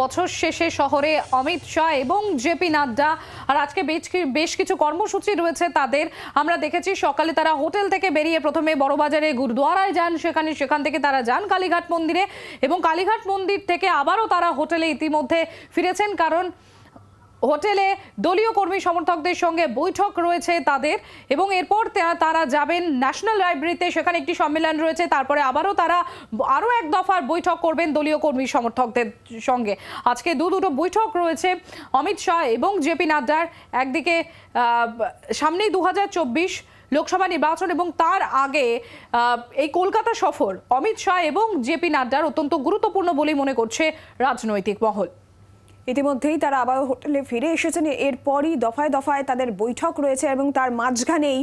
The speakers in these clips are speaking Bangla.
বছর শেষে শহরে অমিত শাহ এবং জেপি নাড্ডা। আর আজকে বেশ বেশ কিছু কর্মসূচি রয়েছে তাদের। আমরা দেখেছি সকালে তারা হোটেল থেকে বেরিয়ে প্রথমে বড়বাজারে গুরুদুয়ারায় যান। সেখানে সেখান থেকে তারা যান কালীঘাট মন্দিরে। এবং কালীঘাট মন্দির থেকে আবারও তারা হোটেলে ইতিমধ্যে ফিরেছেন। কারণ হোটেলে দলীয় কর্মী সমর্থকদের সঙ্গে বৈঠক রয়েছে তাদের এবং এরপর তারা যাবেন ন্যাশনাল লাইব্রেরিতে। সেখানে একটি সম্মেলন রয়েছে, তারপরে আবারও তারা আরও এক দফার বৈঠক করবেন দলীয় কর্মী সমর্থকদের সঙ্গে। আজকে দু দুটো বৈঠক রয়েছে, অমিত শাহ এবং জেপি নাড্ডার। একদিকে সামনেই দু হাজার চব্বিশ লোকসভা নির্বাচন এবং তার আগে এই কলকাতা সফর অমিত শাহ এবং জেপি নাড্ডার অত্যন্ত গুরুত্বপূর্ণ বলেই মনে করছে রাজনৈতিক মহল। ইতিমধ্যেই তারা আবার হোটেলে ফিরে এসেছেন। এরপরই দফায় দফায় তাদের বৈঠক রয়েছে এবং তার মাঝখানেই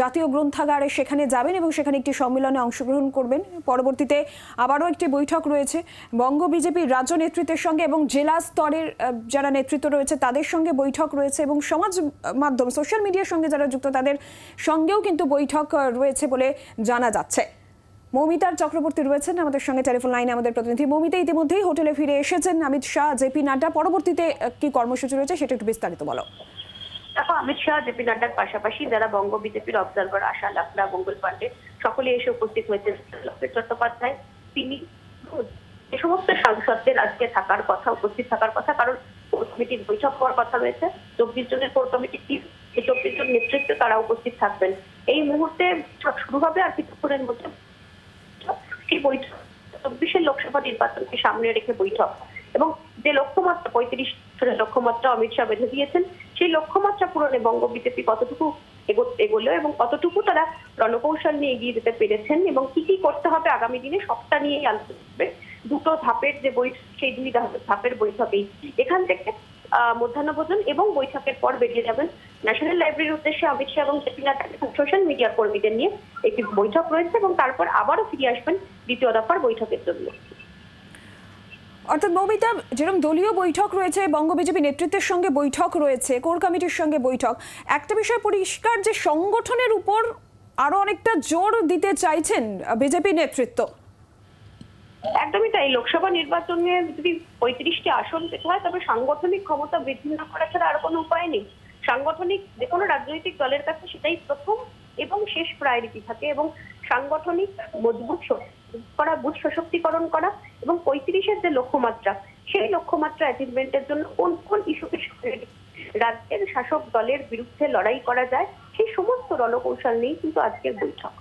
জাতীয় গ্রন্থাগারে সেখানে যাবেন এবং সেখানে একটি সম্মেলনে অংশগ্রহণ করবেন। পরবর্তীতে আবারও একটি বৈঠক রয়েছে। বঙ্গ বিজেপির রাজ্য নেতৃত্বের সঙ্গে এবং জেলা স্তরের যারা নেতৃত্ব রয়েছে তাদের সঙ্গে বৈঠক রয়েছে এবং সমাজ মাধ্যম, সোশ্যাল মিডিয়ার সঙ্গে যারা যুক্ত তাদের সঙ্গেও কিন্তু বৈঠক রয়েছে বলে জানা যাচ্ছে। মৌমিতার চক্রবর্তী রয়েছেন আমাদের সঙ্গে টেলিফোন লাইনে আমাদের প্রতিনিধি। মৌমিতা, ইতিমধ্যেই হোটেলে ফিরে এসেছেন অমিত শাহ, জেপি নাড্ডা। পরবর্তীতে কি কর্মসূচি রয়েছে সেটা একটু বিস্তারিত বলো। দেখো, অমিত শাহ, জেপি নাড্ডার পাশাপাশি যারা বঙ্গ বিজেপির অবজারভার আশা লাকড়া, মঙ্গল পান্ডে সকলে এসে উপস্থিত হয়েছেন। লকেট চট্টোপাধ্যায়, তিনি যে সমস্ত সাংসদদের আজকে থাকার কথা, উপস্থিত থাকার কথা, কারণ কোর কমিটির বৈঠক হওয়ার কথা রয়েছে। চব্বিশ জনের কোর কমিটির টিম চব্বিশ জন নেতৃত্বে তারা উপস্থিত থাকবেন। এই মুহূর্তে শুরু হবে আর কিছুক্ষণের মধ্যে সেই বৈঠক, চব্বিশের লোকসভা নির্বাচনকে সামনে রেখে বৈঠক এবং যে লক্ষ্যমাত্রা, পঁয়ত্রিশ লক্ষ্যমাত্রা অমিত শাহ বেঁধে দিয়েছেন, সেই লক্ষ্যমাত্রা পূরণে বঙ্গ বিজেপি কতটুকু এগো- এগোলো এবং কতটুকু তারা রণকৌশল নিয়ে এগিয়ে যেতে পেরেছেন এবং কি কি করতে হবে আগামী দিনে সবটা নিয়েই আলোচনা হবে। দুটো ধাপের যে বৈঠক সেই দুই ধাপের বৈঠকেই। এখান থেকে মধ্যাহ্নভোজন এবং বৈঠকের পর বেরিয়ে যাবেন ন্যাশনাল লাইব্রেরির উদ্দেশ্যে অমিত শাহ এবং জেপি নাড্ডা, সোশ্যাল মিডিয়ার কর্মীদের নিয়ে একটি বৈঠক রয়েছে এবং তারপর আবারও ফিরে আসবেন দ্বিতীয় দফার বৈঠকের জন্য। অর্থাৎ মৌমিতা যেরকম দলীয় বৈঠক রয়েছে বঙ্গ বিজেপি নেতৃত্বের সঙ্গে বৈঠক রয়েছে কোর কমিটির সঙ্গে বৈঠক একটা বিষয় পরিষ্কার যে সংগঠনের উপর আরও অনেকটা জোর দিতে চাইছেন বিজেপি নেতৃত্ব। একদমই তাই। লোকসভা নির্বাচনে যদি পঁয়ত্রিশটি আসন পেতে হয় তবে সাংগঠনিক ক্ষমতা বৃদ্ধি না করা ছাড়া আর কোনো উপায় নেই। সাংগঠনিক যে কোনো রাজনৈতিক দলের কাছে সেটাই প্রায়োরিটি থাকে এবং সাংগঠনিক মজবুত করা, বুথ সশক্তিকরণ করা এবং পঁয়ত্রিশের যে লক্ষ্যমাত্রা, সেই লক্ষ্যমাত্রা অ্যাচিভমেন্টের জন্য কোন কোন ইস্যুকে রাজ্যের শাসক দলের বিরুদ্ধে লড়াই করা যায়, সেই সমস্ত রণকৌশল নিয়েই কিন্তু আজকের বৈঠক।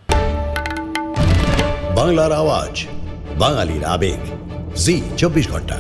বাংলার আওয়াজ, বাঙালির আবেগ। জি, চব্বিশ ঘণ্টা।